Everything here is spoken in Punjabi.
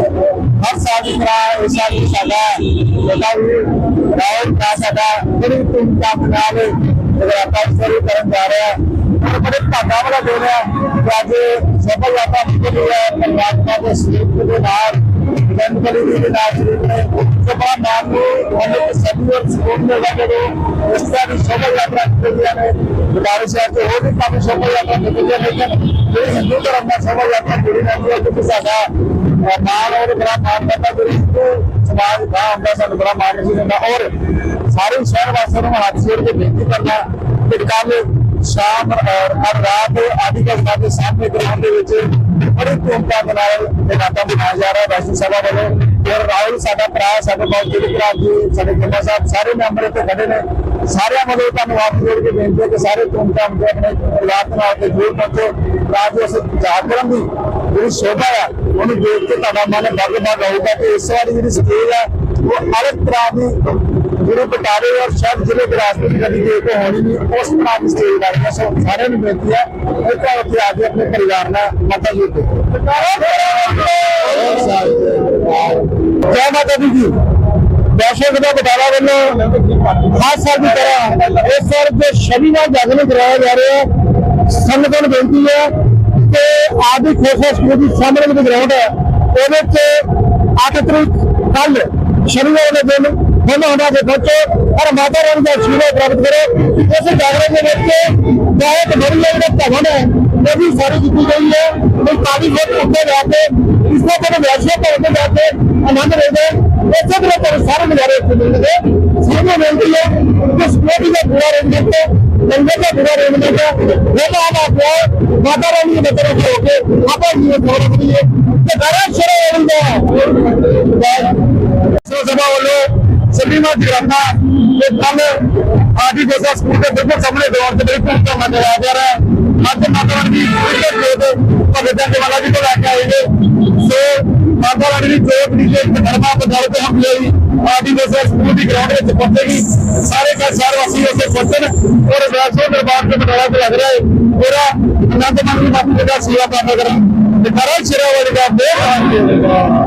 ਸਾਲ ਦੀ ਤਰ੍ਹਾਂ ਇਸ ਸਾਲ ਵੀ ਸਾਡਾ ਜਿਹੜਾ ਵੀ ਰਾਉਲ ਦਾ ਸਾਡਾ ਬੜੀ ਧੂਮਧਾਮ ਨਾਲ ਜਗਰਾਤਾ ਸ਼ੁਰੂ ਕਰਨ ਜਾ ਰਿਹਾ ਹੈ। ਬੜੇ ਭਾਗਾਂ ਵਾਲਾ ਦਿਨ ਹੈ ਕਿ ਅੱਜ ਸਫਲ ਯਾਤਰਾ ਨਿਕਲੀ ਹੈ। ਪਰਮਾਤਮਾ ਦੇ ਸਰੂਪ ਦੇ ਨਾਲ ਗੰਦਪਲੀ ਜੀ ਦੇ ਨਾਲ ਸ਼ਰੀਕ ਨੇ ਸਭਾ ਨਾਮ ਨੂੰ ਉਹਨੇ ਸਭੀ ਔਰ ਦੇ ਜਦੋਂ ਇਸ ਤਰ੍ਹਾਂ ਦੀ ਸਫਲ ਯਾਤਰਾ ਨਿਕਲੀਆਂ ਨੇ ਗੁਰਦਾਰੇ ਸ਼ਹਿਰ ਤੋਂ ਹੋਰ ਵੀ ਕਾਫੀ ਸਫਲ ਯਾਤਰਾ ਨਿਕਲੀਆਂ ਲੇਕਿਨ ਜਿਹੜੀ ਹਿੰਦੂ ਧਰਮ ਨਾਲ ਸਫਲ ਯਾਤਰਾ ਜੁੜੀ ਰਹਿੰਦੀ ਹੈ ਕਿਉਂਕਿ ਸਾਡਾ ਮਾਣ ਔਰ ਬੜਾ ਮਾਣ ਕਰਦਾ ਜਿਹੜੀ ਸਮਾਜ ਦਾ ਹੁੰਦਾ ਸਾਨੂੰ ਬੜਾ ਮਾਣ ਅਸੀਂ ਦਿੰਦਾ ਔਰ ਸਾਰੇ ਸ਼ਹਿਰ ਵਾਸੀਆਂ ਨੂੰ ਹੱਥ ਜੋੜ ਕੇ ਬੇਨਤੀ ਕਰਨਾ ਕਿ ਕੱਲ ਸ਼ਾਮ ਔਰ ਹਰ ਰਾਤ ਆਦਿ ਕਸਬਾ ਦੇ ਸਾਹਮਣੇ ਗਰਾਊਂਡ ਦੇ ਵਿੱਚ ਬੜੀ ਧੂਮਧਾਮ ਦੇ ਨਾਲ ਇਹ ਨਾਟਕ ਬਣਾਇਆ ਜਾ ਰਿਹਾ ਹੈ। ਸਭਾ ਵੱਲੋਂ ਔਰ ਰਾਹੁਲ, ਸਾਡਾ ਭਰਾ, ਸਾਡੇ ਬਹੁਤ ਜਿਹੜੇ ਭਰਾ ਜੀ, ਸਾਡੇ ਜਿੰਨਾ ਸਾਹਿਬ, ਸਾਰੇ ਮੈਂਬਰ ਇੱਥੇ ਖੜੇ ਨੇ। ਸਾਰਿਆਂ ਵੱਲੋਂ ਤੁਹਾਨੂੰ ਹੱਥ ਜੋੜ ਕੇ ਬੇਨਤੀ ਹੈ ਕਿ ਸਾਰੇ ਧੂਮਧਾਮ ਦੇ ਆਪਣੇ ਪਰਿਵਾਰ ਨਾਲ ਤੇ ਜੁੜ ਪਹੁੰਚੋ। ਰਾਜ ਉਸ ਜਾਗਰਣ ਦੀ ਜਿਹੜੀ ਸ਼ੋਭਾ ਆ, ਉਹਨੂੰ ਦੇਖ ਕੇ ਤੁਹਾਡਾ ਮਨ ਬੱਗ ਬੱਗ ਹੋਊਗਾ ਕਿ ਇਸ ਵਾਰੀ ਜਿਹੜੀ ਸਟੇਜ ਹੈ ਉਹ ਹਰ ਇੱਕ ਤਰ੍ਹਾਂ ਦੀ ਗੁਰੂ ਬਟਾਲੇ ਔਰ ਸ਼ਹਿਰ ਜ਼ਿਲ੍ਹੇ ਦੇ ਰਾਸਤੇ ਦੀ ਕਦੀ ਦੇ ਕੋ ਹੋਣੀ ਨਹੀਂ, ਉਸ ਤਰ੍ਹਾਂ ਦੀ ਸਟੇਜ ਲੱਗ ਹੈ ਸੋ ਸਾਰਿਆਂ ਨੂੰ ਬੇਨਤੀ ਹੈ ਇੱਥੇ ਉੱਥੇ ਆ ਕੇ ਆਪਣੇ ਪਰਿਵਾਰ ਨਾਲ ਮਾਤਾ ਜੀ ਦੇ ਜੈ ਮਾਤਾ ਦੀ ਜੀ। ਦਰਸ਼ਕ ਦਾ ਬਟਾਲਾ ਵੱਲੋਂ ਖਾਸ ਸਾਲ ਦੀ ਤਰ੍ਹਾਂ ਇਸ ਸਾਲ ਦੇ ਸ਼ਨੀਵਾਰ ਜਾਗਰਣ ਕਰਾਇਆ ਜਾ ਰਿਹਾ ਹੈ ਸੰਗਤਾਂ ਨੂੰ ਬੇਨਤੀ ਹੈ ਕਿ ਆਦਿ ਖੋਸਾ ਸਕੂਲ ਦੀ ਸਾਹਮਣੇ ਜਿਹੜੀ ਗਰਾਊਂਡ ਹੈ, ਉਹਦੇ ਤੇ 8 ਤਰੀਕ ਕੱਲ ਸ਼ਨੀਵਾਰ ਦੇ ਦਿਨ ਹੁਣ ਹੁੰਦਾ ਦੇ ਪਹੁੰਚੋ ਔਰ ਮਾਤਾ ਰਾਣੀ ਦਾ ਆਸ਼ੀਰਵਾਦ ਪ੍ਰਾਪਤ ਕਰੋ, ਇਸ ਜਾਗਰਣ ਦੇ ਵਿੱਚ ਬਹੁਤ ਬੜੀ ਜਿਹੜਾ ਭਵਨ ਹੈ। ਉਹ ਵੀ ਸਾਰੀ ਕੀਤੀ ਗਈ ਹੈ। ਉਹ ਕਾਫੀ ਬਹੁਤ ਉੱਤੇ ਜਾ ਕੇ, ਇਸ ਤੋਂ ਬਾਅਦ ਵਿਆਸ਼ੇ ਭਵਨ ਤੇ ਜਾ ਕੇ ਆਨੰਦ ਲੈਦੇ ਇਸੇ ਤਰ੍ਹਾਂ ਤੁਹਾਨੂੰ ਸਾਰੇ ਨਜ਼ਾਰੇ ਇੱਥੇ ਮਿਲਣਗੇ। ਸਾਨੂੰ ਮਿਲਦੀ ਹੈ ਕਿ ਸਪੋਰਟ ਦਾ ਪੂਰਾ ਰੇਂਜ ਤੇ ਲੰਗਰ ਦਾ ਪੂਰਾ ਰੇਂਜ ਤੇ ਉਹ ਆਪ ਆਪੋ ਮਾਤਾ ਰਾਣੀ ਦੇ ਬਤਰੇ ਹੋ ਕੇ ਆਪਾਂ ਜੀ ਗੌਰਵ ਕਰੀਏ ਤੇ ਘਰਾਂ ਸ਼ਰੇਣ ਦਾ ਸਭਾ ਵੱਲੋਂ ਸਭੀਮਾ ਜਗਰਾਤਾ ਤੇ ਕੰਮ ਆਦੀ ਗੋਸਾ ਸਕੂਲ ਦੇ ਬਿਲਕੁਲ ਸਾਹਮਣੇ ਦੌਰ ਤੇ ਬਿਲਕੁਲ ਕੰਮ ਮੰਨਿਆ ਜਾ ਰਿਹਾ ਹੈ। ਅੱਜ ਮਾਤਾ ਰਾਣੀ ਦੀ ਜੋਤ ਭਗਤਾਂ ਦੇ ਵਾਲਾ ਜੀ ਤੋਂ ਲੈ ਕੇ ਆਏ ਨੇ। ਸੋ ਮਾਤਾ ਰਾਣੀ ਦੀ ਜੋਤ ਦੀ ਜੇ ਧਰਮਾ ਪੰਜਾਬ ਤੇ ਹਮ ਲਈ ਆਦੀ ਗੋਸਾ ਸਕੂਲ ਦੀ ਗਰਾਊਂਡ ਵਿੱਚ ਪਹੁੰਚੇਗੀ। ਸਾਰੇ ਘਰ ਸ਼ਹਿਰ ਵਾਸੀ ਉੱਥੇ ਪਹੁੰਚਣ ਔਰ ਵੈਸੋ ਦਰਬਾਰ ਤੇ ਬਟਾਲਾ ਤੇ ਲੱਗ ਰਿਹਾ ਹੈ। ਪੂਰਾ ਅਨੰਦ ਮਾਨ ਦੀ ਮਾਤਾ ਦਾ ਸੇਵਾ ਪ੍ਰਾਪਤ ਕਰਨ ਤੇ ਕਰਾਂ ਸ਼ੇਰਾ ਵਾਲੀ ਦਾ ਬਹੁਤ